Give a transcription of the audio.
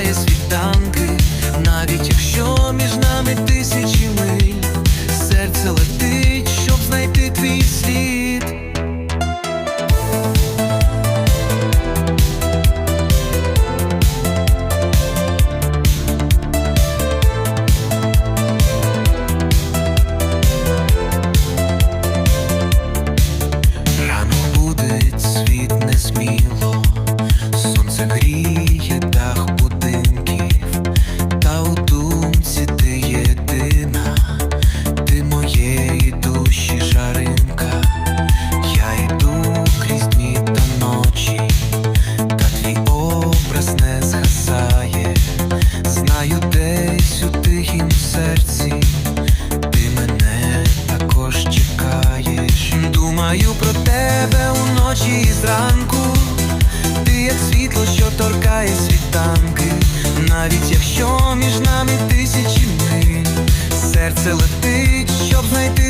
чекає світанки, навіть якщо між нами тисячі миль, серце летить, щоб знайти твій слід. Рано буде світ несміло, сонце гріє. Тебе уночі і зранку. Ти як світло, що торкає світанки, навіть якщо між нами тисячі миль, серце летить, щоб знайти.